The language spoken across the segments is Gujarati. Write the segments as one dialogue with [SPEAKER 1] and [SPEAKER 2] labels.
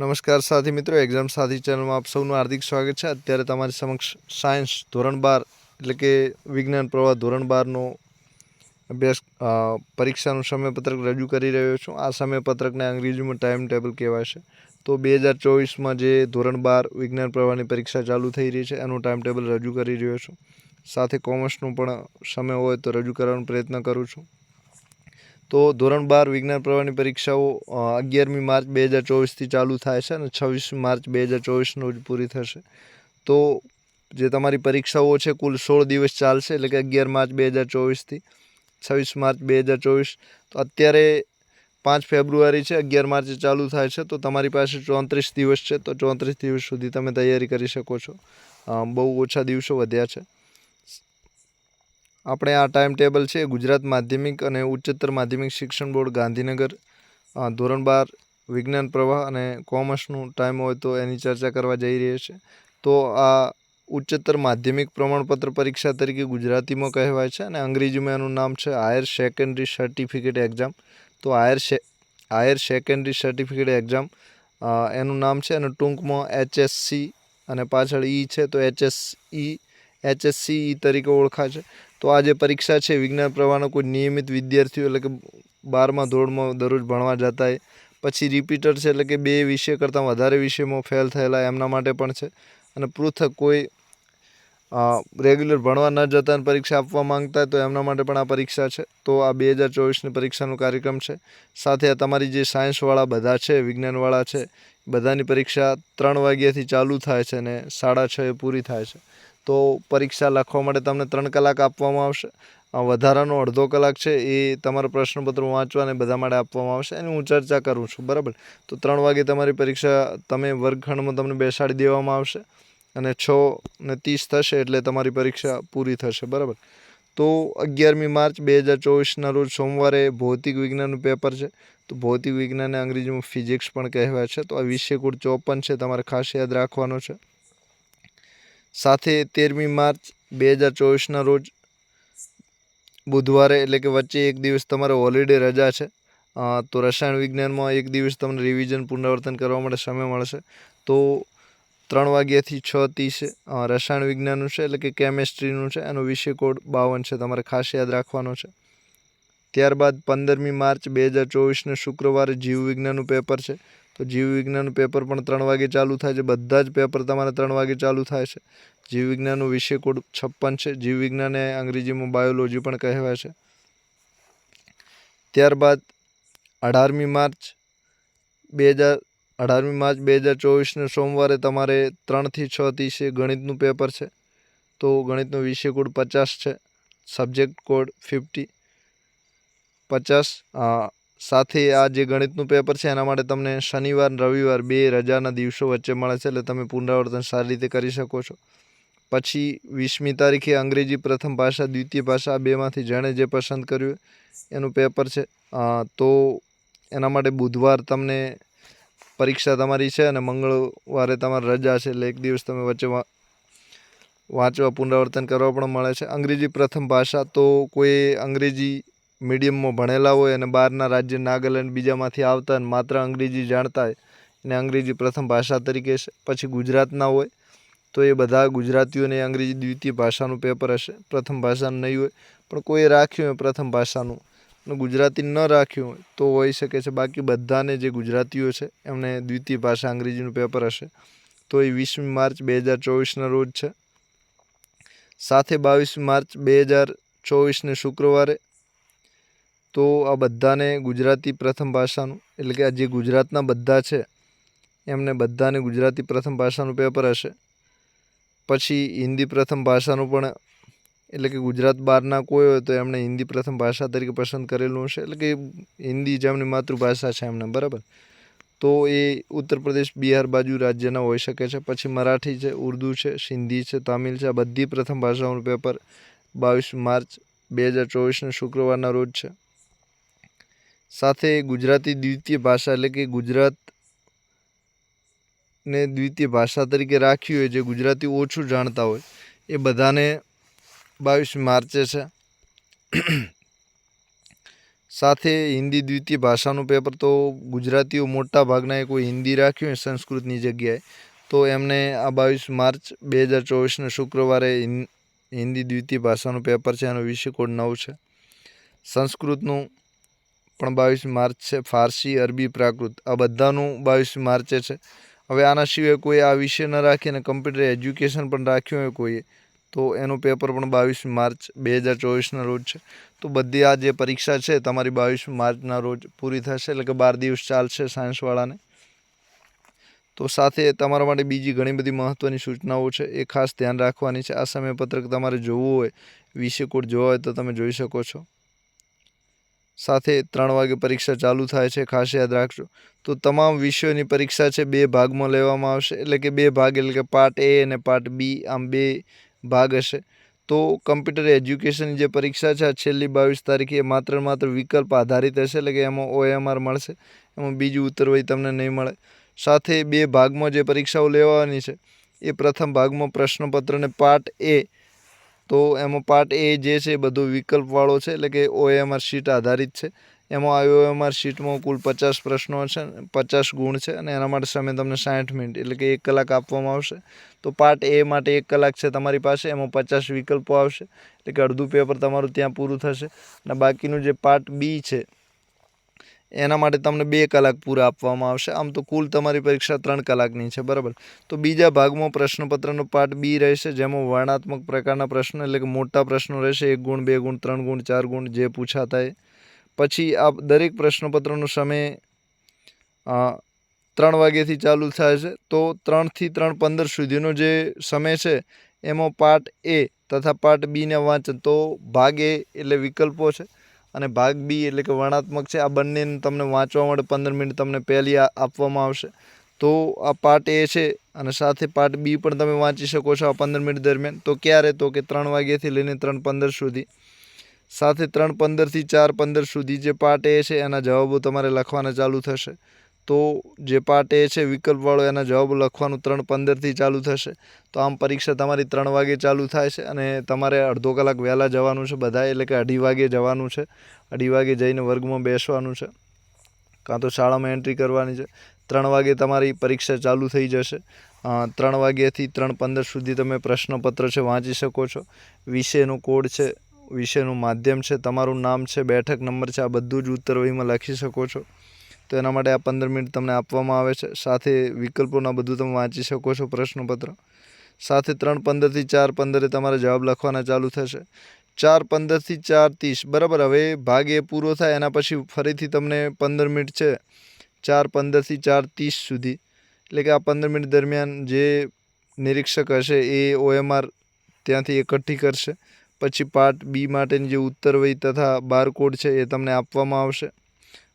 [SPEAKER 1] નમસ્કાર સાથી મિત્રો એક્ઝામ સાથી ચેનલમાં આપ સૌનું હાર્દિક સ્વાગત છે અત્યારે તમારી સમક્ષ સાયન્સ ધોરણ બાર એટલે કે વિજ્ઞાન પ્રવાહ ધોરણ બારનો અભ્યાસ પરીક્ષાનું સમયપત્રક રજૂ કરી રહ્યો છું આ સમયપત્રકને અંગ્રેજીમાં ટાઈમ ટેબલ કહેવાય છે તો બે હજાર ચોવીસમાં જે ધોરણ બાર વિજ્ઞાન પ્રવાહની પરીક્ષા ચાલુ થઈ રહી છે એનું ટાઈમ ટેબલ રજૂ કરી રહ્યો છું સાથે કોમર્સનું પણ સમય હોય તો રજૂ કરવાનો પ્રયત્ન કરું છું તો ધોરણ બાર વિજ્ઞાન પ્રવાહની પરીક્ષાઓ અગિયારમી માર્ચ બે હજાર ચોવીસથી ચાલુ થાય છે અને છવ્વીસ માર્ચ બે હજાર ચોવીસનું જ પૂરી થશે તો જે તમારી પરીક્ષાઓ છે કુલ સોળ દિવસ ચાલશે એટલે કે અગિયાર માર્ચ બે હજાર ચોવીસથી છવ્વીસ માર્ચ બે હજાર ચોવીસ તો અત્યારે પાંચ ફેબ્રુઆરી છે અગિયાર માર્ચે ચાલુ થાય છે તો તમારી પાસે ચોત્રીસ દિવસ છે તો ચોત્રીસ દિવસ સુધી તમે તૈયારી કરી શકો છો બહુ ઓછા દિવસો વધ્યા છે આપણે આ ટાઈમ ટેબલ છે ગુજરાત માધ્યમિક અને ઉચ્ચતર માધ્યમિક શિક્ષણ બોર્ડ ગાંધીનગર ધોરણ બાર વિજ્ઞાન પ્રવાહ અને કોમર્સનું ટાઈમ હોય તો એની ચર્ચા કરવા જઈ રહ્યા છે તો આ ઉચ્ચતર માધ્યમિક પ્રમાણપત્ર પરીક્ષા તરીકે ગુજરાતીમાં કહેવાય છે અને અંગ્રેજીમાં એનું નામ છે હાયર સેકન્ડરી સર્ટિફિકેટ એક્ઝામ તો હાયર સે હાયર સેકન્ડરી સર્ટિફિકેટ એક્ઝામ એનું નામ છે અને ટૂંકમાં એચએસસી અને પાછળ ઈ e છે તો એચએસઈ એચએસસી e, e તરીકે ઓળખાય છે તો આ જે પરીક્ષા છે વિજ્ઞાન પ્રવાહનો કોઈ નિયમિત વિદ્યાર્થીઓ એટલે કે બારમા ધોરણમાં દરરોજ ભણવા જતા હોય પછી રિપીટર છે એટલે કે બે વિષય કરતાં વધારે વિષયમાં ફેલ થયેલા એમના માટે પણ છે અને પૃથક કોઈ રેગ્યુલર ભણવા ન જતા પરીક્ષા આપવા માંગતા તો એમના માટે પણ આ પરીક્ષા છે તો આ બે હજાર ચોવીસની પરીક્ષાનો કાર્યક્રમ છે સાથે આ તમારી જે સાયન્સવાળા બધા છે વિજ્ઞાનવાળા છે બધાની પરીક્ષા ત્રણ વાગ્યાથી ચાલુ થાય છે અને સાડા એ પૂરી થાય છે તો પરીક્ષા લખવા માટે તમને ત્રણ કલાક આપવામાં આવશે વધારાનો અડધો કલાક છે એ તમારા પ્રશ્નપત્રો વાંચવા અને બધા માટે આપવામાં આવશે એની હું ચર્ચા કરું છું બરાબર તો ત્રણ વાગે તમારી પરીક્ષા તમે વર્ગખંડમાં તમને બેસાડી દેવામાં આવશે અને છ ને ત્રીસ થશે એટલે તમારી પરીક્ષા પૂરી થશે બરાબર તો અગિયારમી માર્ચ બે હજાર ચોવીસના રોજ સોમવારે ભૌતિક વિજ્ઞાનનું પેપર છે તો ભૌતિક વિજ્ઞાનને અંગ્રેજીમાં ફિઝિક્સ પણ કહેવાય છે તો આ વિષય કુળ ચોપન છે તમારે ખાસ યાદ રાખવાનો છે સાથે તેરમી માર્ચ બે હજાર ચોવીસના રોજ બુધવારે એટલે કે વચ્ચે એક દિવસ તમારે હોલિડે રજા છે તો રસાયણ વિજ્ઞાનમાં એક દિવસ તમને રિવિઝન પુનરાવર્તન કરવા માટે સમય મળશે તો ત્રણ વાગ્યાથી છ ત્રીસે રસાયણ વિજ્ઞાનનું છે એટલે કે કેમેસ્ટ્રીનું છે એનો વિષય કોડ બાવન છે તમારે ખાસ યાદ રાખવાનો છે ત્યારબાદ પંદરમી માર્ચ બે હજાર ચોવીસને શુક્રવારે જીવવિજ્ઞાનનું પેપર છે તો જીવવિજ્ઞાનનું પેપર પણ ત્રણ વાગે ચાલુ થાય છે બધા જ પેપર તમારે ત્રણ વાગે ચાલુ થાય છે જીવવિજ્ઞાનનું વિષય કોડ છપ્પન છે જીવવિજ્ઞાને અંગ્રેજીમાં બાયોલોજી પણ કહેવાય છે ત્યારબાદ અઢારમી માર્ચ બે હજાર અઢારમી માર્ચ બે હજાર ચોવીસને સોમવારે તમારે ત્રણથી છ ત્રીસે ગણિતનું પેપર છે તો ગણિતનો વિષય કોડ પચાસ છે સબ્જેક્ટ કોડ ફિફ્ટી પચાસ સાથે આ જે ગણિતનું પેપર છે એના માટે તમને શનિવાર રવિવાર બે રજાના દિવસો વચ્ચે મળે છે એટલે તમે પુનરાવર્તન સારી રીતે કરી શકો છો પછી વીસમી તારીખે અંગ્રેજી પ્રથમ ભાષા દ્વિતીય ભાષા બેમાંથી જેણે જે પસંદ કર્યું એનું પેપર છે તો એના માટે બુધવાર તમને પરીક્ષા તમારી છે અને મંગળવારે તમારી રજા છે એટલે એક દિવસ તમે વચ્ચે વાંચવા પુનરાવર્તન કરવા પણ મળે છે અંગ્રેજી પ્રથમ ભાષા તો કોઈ અંગ્રેજી મીડિયમમાં ભણેલા હોય અને બહારના રાજ્ય નાગાલેન્ડ બીજામાંથી આવતા અને માત્ર અંગ્રેજી જાણતા હોય અને અંગ્રેજી પ્રથમ ભાષા તરીકે પછી ગુજરાતના હોય તો એ બધા ગુજરાતીઓને અંગ્રેજી દ્વિતીય ભાષાનું પેપર હશે પ્રથમ ભાષાનું નહીં હોય પણ કોઈએ રાખ્યું હોય પ્રથમ ભાષાનું અને ગુજરાતી ન રાખ્યું હોય તો હોઈ શકે છે બાકી બધાને જે ગુજરાતીઓ છે એમને દ્વિતીય ભાષા અંગ્રેજીનું પેપર હશે તો એ વીસમી માર્ચ બે હજાર ચોવીસના રોજ છે સાથે બાવીસમી માર્ચ બે હજાર ચોવીસને શુક્રવારે તો આ બધાને ગુજરાતી પ્રથમ ભાષાનું એટલે કે આ જે ગુજરાતના બધા છે એમને બધાને ગુજરાતી પ્રથમ ભાષાનું પેપર હશે પછી હિન્દી પ્રથમ ભાષાનું પણ એટલે કે ગુજરાત બહારના કોઈ હોય તો એમણે હિન્દી પ્રથમ ભાષા તરીકે પસંદ કરેલું હશે એટલે કે હિન્દી જેમની માતૃભાષા છે એમને બરાબર તો એ ઉત્તર પ્રદેશ બિહાર બાજુ રાજ્યના હોઈ શકે છે પછી મરાઠી છે ઉર્દુ છે સિંધી છે તામિલ છે આ બધી પ્રથમ ભાષાઓનું પેપર બાવીસ માર્ચ બે હજાર ચોવીસના શુક્રવારના રોજ છે સાથે ગુજરાતી દ્વિતીય ભાષા એટલે કે ગુજરાત ને દ્વિતીય ભાષા તરીકે રાખી હોય જે ગુજરાતી ઓછું જાણતા હોય એ બધાને બાવીસ માર્ચે છે સાથે હિન્દી દ્વિતીય ભાષાનું પેપર તો ગુજરાતીઓ મોટા ભાગના કોઈ હિન્દી રાખ્યું હોય સંસ્કૃતની જગ્યાએ તો એમને આ બાવીસ માર્ચ બે હજાર ચોવીસના શુક્રવારે હિન્દી દ્વિતીય ભાષાનું પેપર છે એનો વિષય કોડ નવ છે સંસ્કૃતનું પણ બાવીસ માર્ચ છે ફારસી અરબી પ્રાકૃત આ બધાનું બાવીસ માર્ચે છે હવે આના સિવાય કોઈ આ વિષય ન રાખીને કમ્પ્યુટર એજ્યુકેશન પણ રાખ્યું હોય કોઈએ તો એનું પેપર પણ બાવીસ માર્ચ બે હજાર ચોવીસના રોજ છે તો બધી આ જે પરીક્ષા છે તમારી બાવીસ માર્ચના રોજ પૂરી થશે એટલે કે બાર દિવસ ચાલશે સાયન્સવાળાને તો સાથે તમારા માટે બીજી ઘણી બધી મહત્ત્વની સૂચનાઓ છે એ ખાસ ધ્યાન રાખવાની છે આ સમયપત્રક તમારે જોવું હોય વિષય કોડ જોવા હોય તો તમે જોઈ શકો છો સાથે ત્રણ વાગે પરીક્ષા ચાલુ થાય છે ખાસ યાદ રાખજો તો તમામ વિષયોની પરીક્ષા છે બે ભાગમાં લેવામાં આવશે એટલે કે બે ભાગ એટલે કે પાર્ટ એ અને પાર્ટ બી આમ બે ભાગ હશે તો કમ્પ્યુટર એજ્યુકેશનની જે પરીક્ષા છે આ છેલ્લી બાવીસ તારીખે માત્ર માત્ર વિકલ્પ આધારિત હશે એટલે કે એમાં ઓએમઆર મળશે એમાં બીજું ઉત્તરવય તમને નહીં મળે સાથે બે ભાગમાં જે પરીક્ષાઓ લેવાની છે એ પ્રથમ ભાગમાં પ્રશ્નપત્રને પાર્ટ એ તો એમાં પાર્ટ એ જે છે એ બધો વિકલ્પવાળો છે એટલે કે ઓએમઆર શીટ આધારિત છે એમાં આઈઓએમઆર શીટમાં કુલ પચાસ પ્રશ્નો છે પચાસ ગુણ છે અને એના માટે સમય તમને સાઠ મિનિટ એટલે કે એક કલાક આપવામાં આવશે તો પાર્ટ એ માટે એક કલાક છે તમારી પાસે એમાં પચાસ વિકલ્પો આવશે એટલે કે અડધું પેપર તમારું ત્યાં પૂરું થશે અને બાકીનું જે પાર્ટ બી છે એના માટે તમને બે કલાક પૂરા આપવામાં આવશે આમ તો કુલ તમારી પરીક્ષા ત્રણ કલાકની છે બરાબર તો બીજા ભાગમાં પ્રશ્નપત્રનો પાર્ટ બી રહેશે જેમાં વર્ણાત્મક પ્રકારના પ્રશ્નો એટલે કે મોટા પ્રશ્નો રહેશે એક ગુણ બે ગુણ ત્રણ ગુણ ચાર ગુણ જે પૂછાતા એ પછી આ દરેક પ્રશ્નપત્રનો સમય ત્રણ વાગ્યાથી ચાલુ થાય છે તો ત્રણથી ત્રણ પંદર સુધીનો જે સમય છે એમાં પાર્ટ એ તથા પાર્ટ બીને વાંચન તો ભાગ એ એટલે વિકલ્પો છે અને ભાગ બી એટલે કે વર્ણાત્મક છે આ બંનેને તમને વાંચવા માટે પંદર મિનિટ તમને પહેલી આપવામાં આવશે તો આ પાર્ટ એ છે અને સાથે પાર્ટ બી પણ તમે વાંચી શકો છો આ પંદર મિનિટ દરમિયાન તો ક્યારે તો કે ત્રણ વાગ્યાથી લઈને ત્રણ પંદર સુધી સાથે ત્રણ પંદરથી ચાર પંદર સુધી જે પાર્ટ એ છે એના જવાબો તમારે લખવાના ચાલુ થશે તો જે પાર્ટ એ છે વિકલ્પવાળો એના જવાબ લખવાનું ત્રણ પંદરથી ચાલુ થશે તો આમ પરીક્ષા તમારી ત્રણ વાગે ચાલુ થાય છે અને તમારે અડધો કલાક વહેલા જવાનું છે બધા એટલે કે અઢી વાગે જવાનું છે અઢી વાગે જઈને વર્ગમાં બેસવાનું છે કાં તો શાળામાં એન્ટ્રી કરવાની છે ત્રણ વાગે તમારી પરીક્ષા ચાલુ થઈ જશે ત્રણ વાગ્યાથી ત્રણ પંદર સુધી તમે પ્રશ્નપત્ર છે વાંચી શકો છો વિષયનો કોડ છે વિષયનું માધ્યમ છે તમારું નામ છે બેઠક નંબર છે આ બધું જ ઉત્તરવહીમાં લખી શકો છો તો એના માટે આ પંદર મિનિટ તમને આપવામાં આવે છે સાથે વિકલ્પોના બધું તમે વાંચી શકો છો પ્રશ્નપત્ર સાથે ત્રણ પંદરથી ચાર પંદરે તમારે જવાબ લખવાના ચાલુ થશે ચાર પંદરથી ચાર ત્રીસ બરાબર હવે ભાગ એ પૂરો થાય એના પછી ફરીથી તમને પંદર મિનિટ છે ચાર પંદરથી ચાર ત્રીસ સુધી એટલે કે આ પંદર મિનિટ દરમિયાન જે નિરીક્ષક હશે એ ઓએમઆર ત્યાંથી એકઠી કરશે પછી પાર્ટ બી માટેની જે ઉત્તર વય તથા બારકોડ છે એ તમને આપવામાં આવશે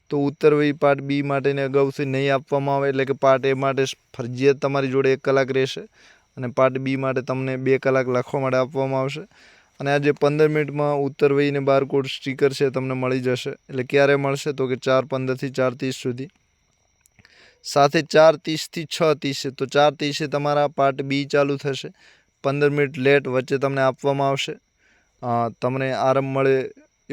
[SPEAKER 1] તો ઉત્તર ઉત્તરવી પાર્ટ બી માટેની અગાઉથી નહીં આપવામાં આવે એટલે કે પાર્ટ એ માટે ફરજિયાત તમારી જોડે એક કલાક રહેશે અને પાર્ટ બી માટે તમને બે કલાક લખવા માટે આપવામાં આવશે અને આ જે પંદર મિનિટમાં ઉત્તર ઉત્તરવઈને બારકોડ સ્ટીકર છે તમને મળી જશે એટલે ક્યારે મળશે તો કે ચાર પંદરથી ચાર ત્રીસ સુધી સાથે ચાર ત્રીસથી છ ત્રીસે તો ચાર ત્રીસે તમારા પાર્ટ બી ચાલુ થશે પંદર મિનિટ લેટ વચ્ચે તમને આપવામાં આવશે તમને આરામ મળે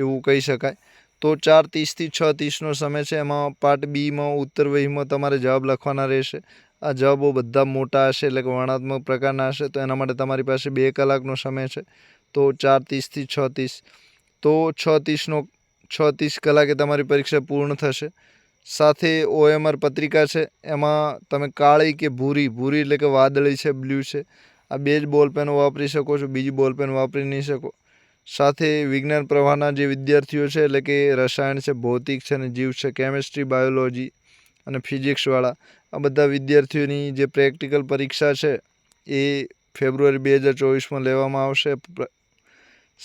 [SPEAKER 1] એવું કહી શકાય તો ચાર ત્રીસથી છ ત્રીસનો સમય છે એમાં પાર્ટ બીમાં ઉત્તર વહીમાં તમારે જવાબ લખવાના રહેશે આ જવાબો બધા મોટા હશે એટલે કે વર્ણાત્મક પ્રકારના હશે તો એના માટે તમારી પાસે બે કલાકનો સમય છે તો ચાર ત્રીસથી છ ત્રીસ તો છ ત્રીસનો છ ત્રીસ કલાકે તમારી પરીક્ષા પૂર્ણ થશે સાથે ઓએમઆર પત્રિકા છે એમાં તમે કાળી કે ભૂરી ભૂરી એટલે કે વાદળી છે બ્લ્યુ છે આ બે જ બોલ બોલપેન વાપરી શકો છો બીજી બોલ પેન વાપરી નહીં શકો સાથે વિજ્ઞાન પ્રવાહના જે વિદ્યાર્થીઓ છે એટલે કે રસાયણ છે ભૌતિક છે અને જીવ છે કેમેસ્ટ્રી બાયોલોજી અને ફિઝિક્સવાળા આ બધા વિદ્યાર્થીઓની જે પ્રેક્ટિકલ પરીક્ષા છે એ ફેબ્રુઆરી બે હજાર ચોવીસમાં લેવામાં આવશે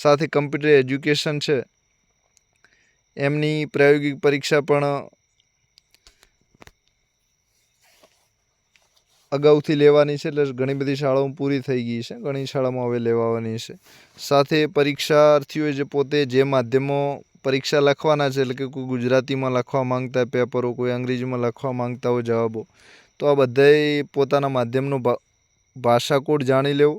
[SPEAKER 1] સાથે કમ્પ્યુટર એજ્યુકેશન છે એમની પ્રાયોગિક પરીક્ષા પણ અગાઉથી લેવાની છે એટલે ઘણી બધી શાળાઓ પૂરી થઈ ગઈ છે ઘણી શાળામાં હવે લેવાની છે સાથે પરીક્ષાર્થીઓએ જે પોતે જે માધ્યમો પરીક્ષા લખવાના છે એટલે કે કોઈ ગુજરાતીમાં લખવા માંગતા પેપરો કોઈ અંગ્રેજીમાં લખવા માંગતા હોય જવાબો તો આ બધાએ પોતાના માધ્યમનો ભાષા કોડ જાણી લેવો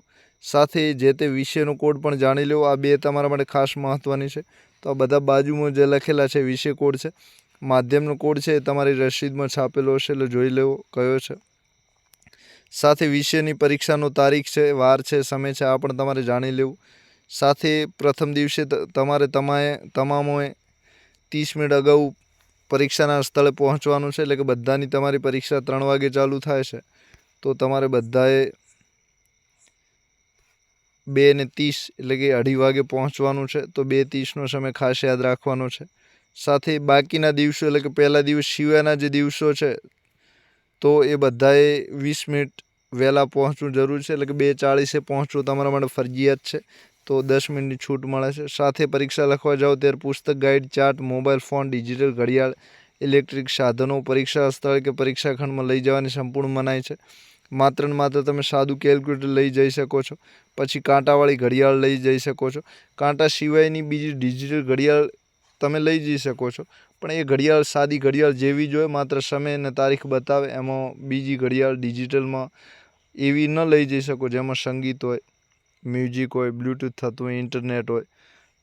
[SPEAKER 1] સાથે જે તે વિષયનો કોડ પણ જાણી લેવો આ બે તમારા માટે ખાસ મહત્ત્વની છે તો આ બધા બાજુમાં જે લખેલા છે વિષય કોડ છે માધ્યમનો કોડ છે એ તમારી રસીદમાં છાપેલો હશે એટલે જોઈ લેવો કયો છે સાથે વિષયની પરીક્ષાનો તારીખ છે વાર છે સમય છે આ પણ તમારે જાણી લેવું સાથે પ્રથમ દિવસે તમારે તમાએ તમામોએ ત્રીસ મિનિટ અગાઉ પરીક્ષાના સ્થળે પહોંચવાનું છે એટલે કે બધાની તમારી પરીક્ષા ત્રણ વાગે ચાલુ થાય છે તો તમારે બધાએ બે ને ત્રીસ એટલે કે અઢી વાગે પહોંચવાનું છે તો બે ત્રીસનો સમય ખાસ યાદ રાખવાનો છે સાથે બાકીના દિવસો એટલે કે પહેલા દિવસ સિવાયના જે દિવસો છે તો એ બધાએ વીસ મિનિટ વહેલા પહોંચવું જરૂરી છે એટલે કે બે ચાળીસે પહોંચવું તમારા માટે ફરજિયાત છે તો દસ મિનિટની છૂટ મળે છે સાથે પરીક્ષા લખવા જાઓ ત્યારે પુસ્તક guide chart mobile phone digital ઘડિયાળ ઇલેક્ટ્રિક સાધનો પરીક્ષા સ્થળ કે પરીક્ષા ખંડમાં લઈ જવાની સંપૂર્ણ મનાય છે માત્ર ને માત્ર તમે સાદું કેલ્ક્યુલેટર લઈ જઈ શકો છો પછી કાંટાવાળી ઘડિયાળ લઈ જઈ શકો છો કાંટા સિવાયની બીજી ડિજિટલ ઘડિયાળ તમે લઈ જઈ શકો છો પણ એ ઘડિયાળ સાદી ઘડિયાળ જેવી જોઈએ માત્ર સમય અને તારીખ બતાવે એમાં બીજી ઘડિયાળ ડિજિટલમાં એવી ન લઈ જઈ શકો જેમાં સંગીત હોય મ્યુઝિક હોય બ્લૂટૂથ થતું હોય ઇન્ટરનેટ હોય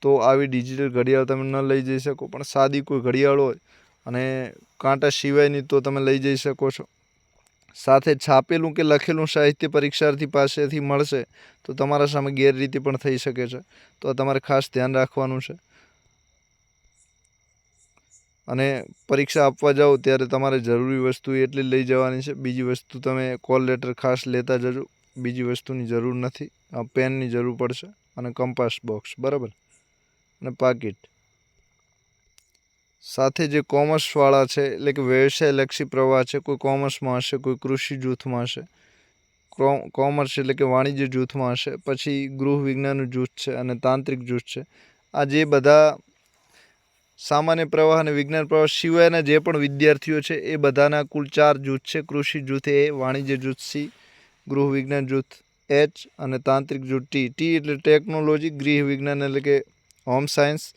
[SPEAKER 1] તો આવી ડિજિટલ ઘડિયાળ તમે ન લઈ જઈ શકો પણ સાદી કોઈ ઘડિયાળ હોય અને કાંટા સિવાયની તો તમે લઈ જઈ શકો છો સાથે છાપેલું કે લખેલું સાહિત્ય પરીક્ષાર્થી પાસેથી મળશે તો તમારા સામે ગેરરીતિ પણ થઈ શકે છે તો તમારે ખાસ ધ્યાન રાખવાનું છે અને પરીક્ષા આપવા જાઓ ત્યારે તમારે જરૂરી વસ્તુ એટલી લઈ જવાની છે બીજી વસ્તુ તમે કોલ લેટર ખાસ લેતા જજો બીજી વસ્તુની જરૂર નથી પેનની જરૂર પડશે અને કંપાસ બોક્સ બરાબર અને પાકીટ સાથે જે કોમર્સવાળા છે એટલે કે વ્યવસાયલક્ષી પ્રવાહ છે કોઈ કોમર્સમાં હશે કોઈ કૃષિ જૂથમાં હશે કોમર્સ એટલે કે વાણિજ્ય જૂથમાં હશે પછી ગૃહ વિજ્ઞાનનું જૂથ છે અને તાંત્રિક જૂથ છે આ જે બધા સામાન્ય પ્રવાહ અને વિજ્ઞાન પ્રવાહ સિવાયના જે પણ વિદ્યાર્થીઓ છે એ બધાના કુલ ચાર જૂથ છે કૃષિ જૂથ એ વાણિજ્ય જૂથ સી ગૃહવિજ્ઞાન જૂથ એચ અને તાંત્રિક જૂથ ટી ટી એટલે ટેકનોલોજી ગૃહ વિજ્ઞાન એટલે કે હોમ સાયન્સ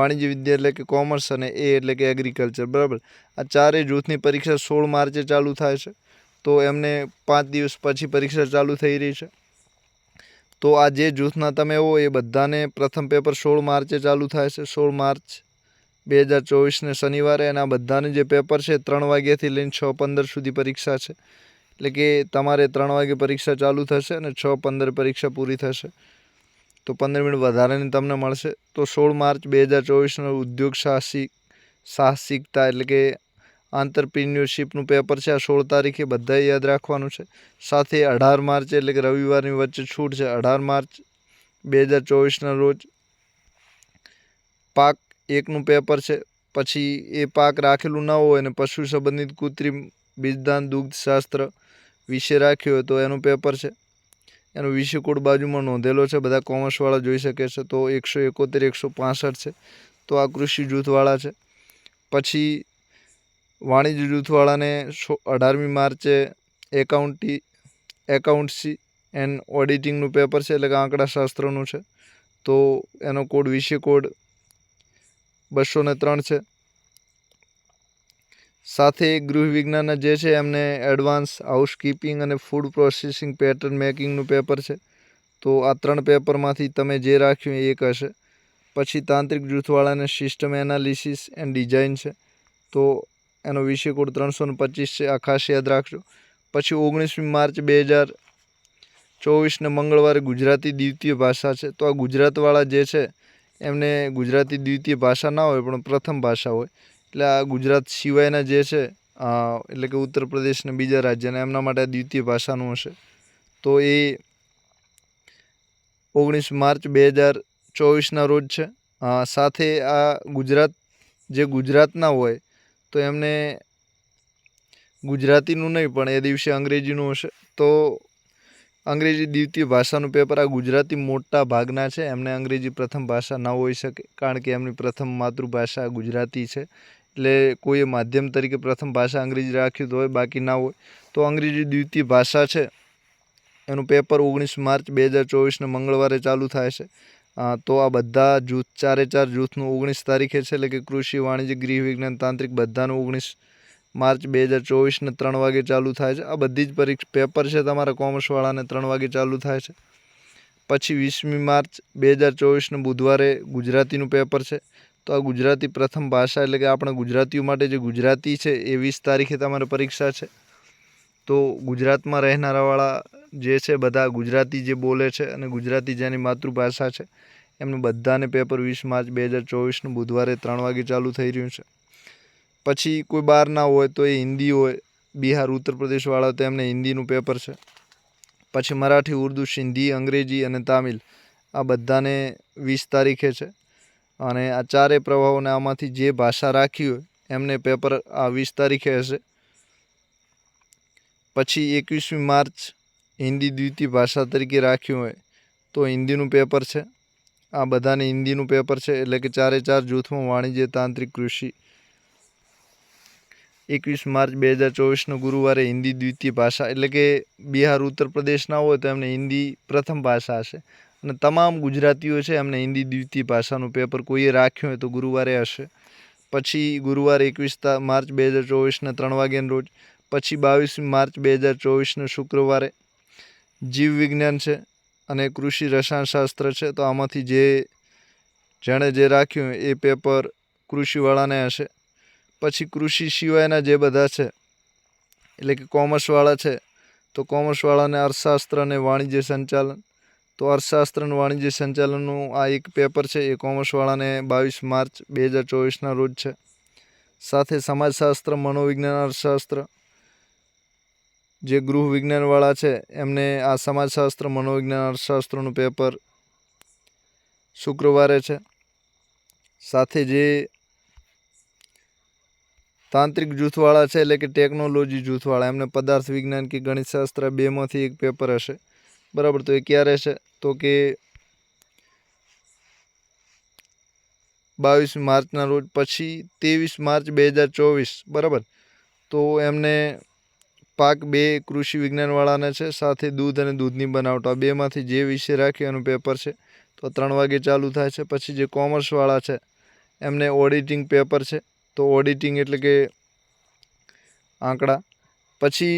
[SPEAKER 1] વાણિજ્ય વિદ્યા એટલે કે કોમર્સ અને એ એટલે કે એગ્રીકલ્ચર બરાબર આ ચારેય જૂથની પરીક્ષા સોળ માર્ચે ચાલુ થાય છે તો એમને પાંચ દિવસ પછી પરીક્ષા ચાલુ થઈ રહી છે તો આ જે જૂથના તમે હો એ બધાને પ્રથમ પેપર સોળ માર્ચે ચાલુ થાય છે સોળ માર્ચ બે હજાર ચોવીસને શનિવારે અને આ બધાને જે પેપર છે ત્રણ વાગ્યાથી લઈને છ પંદર સુધી પરીક્ષા છે એટલે કે તમારે ત્રણ વાગ્યે પરીક્ષા ચાલુ થશે અને છ પંદર પરીક્ષા પૂરી થશે તો પંદર મિનિટ વધારેની તમને મળશે તો સોળ માર્ચ બે હજાર ચોવીસનો ઉદ્યોગ સાહસિક સાહસિકતા એટલે કે આંતરપ્રિન્યુરશીપનું પેપર છે આ સોળ તારીખે બધાએ યાદ રાખવાનું છે સાથે અઢાર માર્ચ એટલે કે રવિવારની વચ્ચે છૂટ છે અઢાર માર્ચ બે હજાર ચોવીસના રોજ પાક એકનું પેપર છે પછી એ પાક રાખેલું ન હોય અને પશુ સંબંધિત કૃત્રિમ બીજદાન દુગ્ધશાસ્ત્ર વિશે રાખ્યું હોય તો એનું પેપર છે એનો વિષય કોડ બાજુમાં નોંધેલો છે બધા કોમર્સવાળા જોઈ શકે છે તો એકસો એકોતેર એકસો પાસઠ છે તો આ કૃષિ જૂથવાળા છે પછી વાણિજ્ય જૂથવાળાને સો અઢારમી માર્ચે એકાઉન્ટી એકાઉન્ટસી એન્ડ ઓડિટિંગનું પેપર છે એટલે કે આંકડા શાસ્ત્રનું છે તો એનો કોડ વિષય કોડ બસો ને ત્રણ છે સાથે ગૃહ વિજ્ઞાનના જે છે એમને એડવાન્સ હાઉસકીપિંગ અને ફૂડ પ્રોસેસિંગ પેટર્ન મેકિંગનું પેપર છે તો આ ત્રણ પેપરમાંથી તમે જે રાખ્યું એ હશે પછી તાંત્રિક જૂથવાળાને સિસ્ટમ એનાલિસિસ એન્ડ ડિઝાઇન છે તો એનો વિષય કોડ ત્રણસો ને પચીસ છે આ ખાસ યાદ રાખજો પછી ઓગણીસમી માર્ચ બે હજાર ચોવીસને મંગળવારે ગુજરાતી દ્વિતીય ભાષા છે તો આ ગુજરાતવાળા જે છે એમને ગુજરાતી દ્વિતીય ભાષા ના હોય પણ પ્રથમ ભાષા હોય એટલે આ ગુજરાત સિવાયના જે છે એટલે કે ઉત્તર પ્રદેશને બીજા રાજ્યના એમના માટે દ્વિતીય ભાષાનું હશે તો એ ઓગણીસ માર્ચ બે હજાર ચોવીસના રોજ છે સાથે આ ગુજરાત જે ગુજરાતના હોય તો એમને ગુજરાતીનું નહીં પણ એ દિવસે અંગ્રેજીનું હશે તો અંગ્રેજી દ્વિતીય ભાષાનું પેપર આ ગુજરાતી મોટા ભાગના છે એમને અંગ્રેજી પ્રથમ ભાષા ન હોઈ શકે કારણ કે એમની પ્રથમ માતૃભાષા ગુજરાતી છે એટલે કોઈએ માધ્યમ તરીકે પ્રથમ ભાષા અંગ્રેજી રાખ્યું હોય બાકી ના હોય તો અંગ્રેજી દ્વિતીય ભાષા છે એનું પેપર ઓગણીસ માર્ચ બે હજાર ચોવીસને મંગળવારે ચાલુ થાય છે તો આ બધા જૂથ ચારે ચાર જૂથનું ઓગણીસ તારીખે છે એટલે કે કૃષિ વાણિજ્ય ગૃહ વિજ્ઞાન તાંત્રિક બધાનું ઓગણીસ માર્ચ બે હજાર ચોવીસને ત્રણ વાગે ચાલુ થાય છે આ બધી જ પરીક્ષા પેપર છે તમારા કોમર્સવાળાને ત્રણ વાગે ચાલુ થાય છે પછી વીસમી માર્ચ બે હજાર ચોવીસને બુધવારે ગુજરાતીનું પેપર છે તો આ ગુજરાતી પ્રથમ ભાષા એટલે કે આપણે ગુજરાતીઓ માટે જે ગુજરાતી છે એ વીસ તારીખે તમારે પરીક્ષા છે તો ગુજરાતમાં રહેનારાવાળા જે છે બધા ગુજરાતી જે બોલે છે અને ગુજરાતી જેની માતૃભાષા છે એમનું બધાને પેપર વીસ માર્ચ બે હજાર ચોવીસનું બુધવારે ત્રણ વાગે ચાલુ થઈ રહ્યું છે પછી કોઈ બહારના હોય તો એ હિન્દી હોય બિહાર ઉત્તર પ્રદેશવાળા તો એમને હિન્દીનું પેપર છે પછી મરાઠી ઉર્દુ સિંધી અંગ્રેજી અને તામિલ આ બધાને વીસ તારીખે છે અને આ ચારે પ્રવાહોને આમાંથી જે ભાષા રાખી હોય એમને પેપર આ વીસ તારીખે હશે પછી એકવીસમી માર્ચ હિન્દી દ્વિતીય ભાષા તરીકે રાખ્યું હોય તો હિન્દીનું પેપર છે આ બધાને હિન્દીનું પેપર છે એટલે કે ચારે ચાર જૂથમાં વાણિજ્ય તાંત્રિક કૃષિ એકવીસ માર્ચ બે હજાર ચોવીસનો ગુરુવારે હિન્દી દ્વિતીય ભાષા એટલે કે બિહાર ઉત્તર પ્રદેશના હોય તો એમને હિન્દી પ્રથમ ભાષા હશે અને તમામ ગુજરાતીઓ છે એમને હિન્દી દ્વિતીય ભાષાનું પેપર કોઈએ રાખ્યું હોય તો ગુરુવારે હશે પછી ગુરુવારે એકવીસ માર્ચ બે હજાર ચોવીસના ત્રણ વાગ્યાના રોજ પછી બાવીસ માર્ચ બે હજાર ચોવીસને શુક્રવારે જીવ વિજ્ઞાન છે અને કૃષિ રસાયણશાસ્ત્ર છે તો આમાંથી જે જેણે જે રાખ્યું એ પેપર કૃષિવાળાને હશે પછી કૃષિ સિવાયના જે બધા છે એટલે કે કોમર્સવાળા છે તો કોમર્સવાળાને અર્થશાસ્ત્ર અને વાણિજ્ય સંચાલન તો અર્થશાસ્ત્ર અને વાણિજ્ય સંચાલનનું આ એક પેપર છે એ કોમર્સવાળાને બાવીસ માર્ચ બે હજાર ચોવીસના રોજ છે સાથે સમાજશાસ્ત્ર મનોવિજ્ઞાન અર્થશાસ્ત્ર જે ગૃહ વિજ્ઞાનવાળા છે એમને આ સમાજશાસ્ત્ર મનોવિજ્ઞાન અર્થશાસ્ત્રનું પેપર શુક્રવારે છે સાથે જે તાંત્રિક જૂથવાળા છે એટલે કે ટેકનોલોજી જૂથવાળા એમને પદાર્થ વિજ્ઞાન કે ગણિતશાસ્ત્ર બેમાંથી એક પેપર હશે બરાબર તો એ ક્યારે છે તો કે બાવીસ માર્ચના રોજ પછી ત્રેવીસ માર્ચ બે હજાર ચોવીસ બરાબર તો એમને પાક બે કૃષિ વિજ્ઞાનવાળાને છે સાથે દૂધ અને દૂધની બનાવટો આ બેમાંથી જે વિષય રાખ્યો એનું પેપર છે તો ત્રણ વાગે ચાલુ થાય છે પછી જે કોમર્સવાળા છે એમને ઓડિટિંગ પેપર છે તો ઓડિટિંગ એટલે કે આંકડા પછી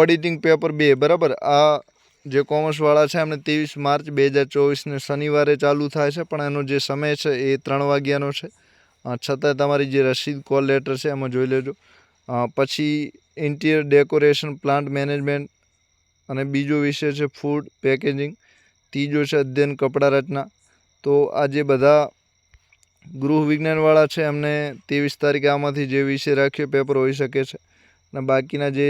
[SPEAKER 1] ઓડિટિંગ પેપર બે બરાબર આ જે કોમર્સવાળા છે એમને ત્રેવીસ માર્ચ બે હજાર ચોવીસને શનિવારે ચાલુ થાય છે પણ એનો જે સમય છે એ ત્રણ વાગ્યાનો છે છતાં તમારી જે રસીદ કોલ લેટર છે એમાં જોઈ લેજો પછી ઇન્ટિરિયર ડેકોરેશન પ્લાન્ટ મેનેજમેન્ટ અને બીજો વિષય છે ફૂડ પેકેજિંગ ત્રીજો છે અધ્યયન કપડાં રચના તો આ જે બધા ગૃહ વિજ્ઞાનવાળા છે એમને ત્રેવીસ તારીખે આમાંથી જે વિષય રાખ્યો પેપર હોઈ શકે છે અને બાકીના જે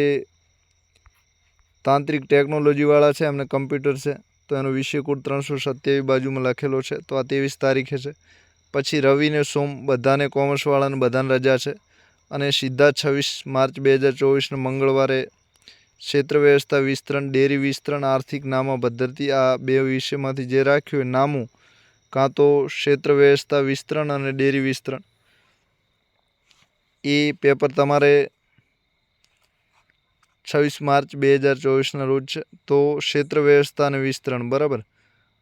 [SPEAKER 1] તાંત્રિક ટેકનોલોજીવાળા છે એમને કમ્પ્યુટર છે તો એનો વિષય કોડ ત્રણસો સત્યાવીસ બાજુમાં લખેલો છે તો આ ત્રેવીસ તારીખે છે પછી રવિને સોમ બધાને કોમર્સવાળાને બધાને રજા છે અને સીધા છવ્વીસ માર્ચ બે હજાર ચોવીસને મંગળવારે ક્ષેત્ર વ્યવસ્થા વિસ્તરણ ડેરી વિસ્તરણ આર્થિક નામા પદ્ધતિ આ બે વિષયમાંથી જે રાખ્યું એ નામું કાં તો ક્ષેત્ર વ્યવસ્થા વિસ્તરણ અને ડેરી વિસ્તરણ એ પેપર તમારે છવ્વીસ માર્ચ બે હજાર ચોવીસના રોજ છે તો ક્ષેત્ર વ્યવસ્થા અને વિસ્તરણ બરાબર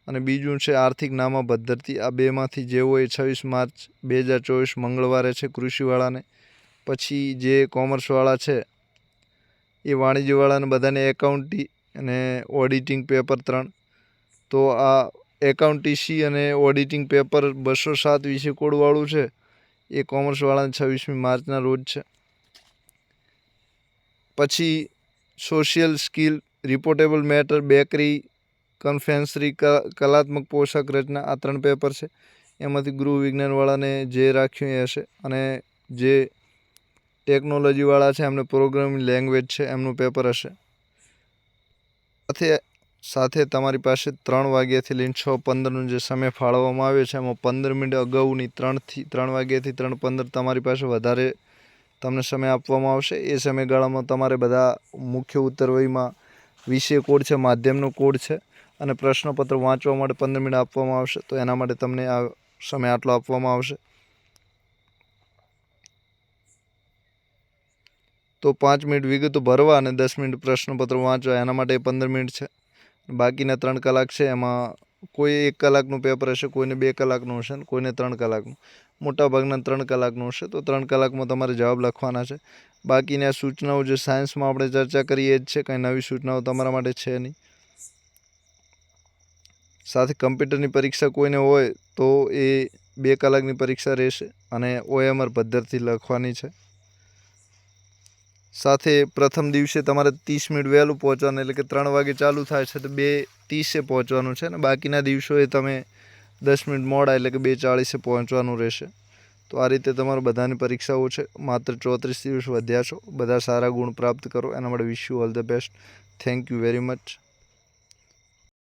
[SPEAKER 1] અને બીજું છે આર્થિક નામા પદ્ધતિ આ બેમાંથી જેવો એ છવ્વીસ માર્ચ બે હજાર ચોવીસ મંગળવારે છે કૃષિવાળાને પછી જે કોમર્સવાળા છે એ વાણિજ્યવાળાને બધાને એકાઉન્ટી અને ઓડિટિંગ પેપર ત્રણ તો આ એકાઉન્ટીસી અને ઓડિટિંગ પેપર બસો સાત વિષય કોડવાળું છે એ કોમર્સવાળાને છવ્વીસમી માર્ચના રોજ છે પછી social skill reportable matter bakery confectionery કલાત્મક પોશાક રચના આ ત્રણ પેપર છે એમાંથી ગૃહ વિજ્ઞાનવાળાને જે રાખ્યું એ હશે અને જે ટેકનોલોજીવાળા છે એમને પ્રોગ્રામિંગ લેંગ્વેજ છે એમનું પેપર હશે સાથે સાથે તમારી પાસે ત્રણ વાગ્યાથી લઈને છ પંદરનું જે સમય ફાળવવામાં આવ્યો છે એમાં પંદર મિનિટ અગાઉની ત્રણથી ત્રણ વાગ્યાથી ત્રણ પંદર તમારી પાસે વધારે તમને સમય આપવામાં આવશે એ સમયગાળામાં તમારે બધા મુખ્ય ઉત્તરવયમાં વિષય કોડ છે માધ્યમનો કોડ છે અને પ્રશ્નપત્ર વાંચવા માટે પંદર મિનિટ આપવામાં આવશે તો એના માટે તમને આ સમય આટલો આપવામાં આવશે તો પાંચ મિનિટ વિગતો ભરવા અને દસ મિનિટ પ્રશ્નપત્ર વાંચવા એના માટે પંદર મિનિટ છે બાકીના ત્રણ કલાક છે એમાં કોઈ એક કલાકનું પેપર હશે કોઈને બે કલાકનું હશે ને કોઈને ત્રણ કલાકનું મોટાભાગના ત્રણ કલાકનું હશે તો ત્રણ કલાકમાં તમારે જવાબ લખવાના છે બાકીની આ સૂચનાઓ જે સાયન્સમાં આપણે ચર્ચા કરીએ જ છે કંઈ નવી સૂચનાઓ તમારા માટે છે નહીં સાથે કમ્પ્યુટરની પરીક્ષા કોઈને હોય તો એ બે કલાકની પરીક્ષા રહેશે અને ઓએમઆર પદ્ધતિ લખવાની છે સાથે પ્રથમ દિવસે તમારે ત્રીસ મિનિટ વહેલું પહોંચવાનું એટલે કે ત્રણ વાગે ચાલુ થાય છે તો બે ત્રીસે પહોંચવાનું છે અને બાકીના દિવસોએ તમે દસ મિનિટ મોડા એટલે કે બે ચાળીસે પહોંચવાનું રહેશે તો આ રીતે તમારે બધાની પરીક્ષાઓ છે માત્ર ચોત્રીસ દિવસ વધ્યા છો બધા સારા ગુણ પ્રાપ્ત કરો એના માટે wish you all the best thank you very much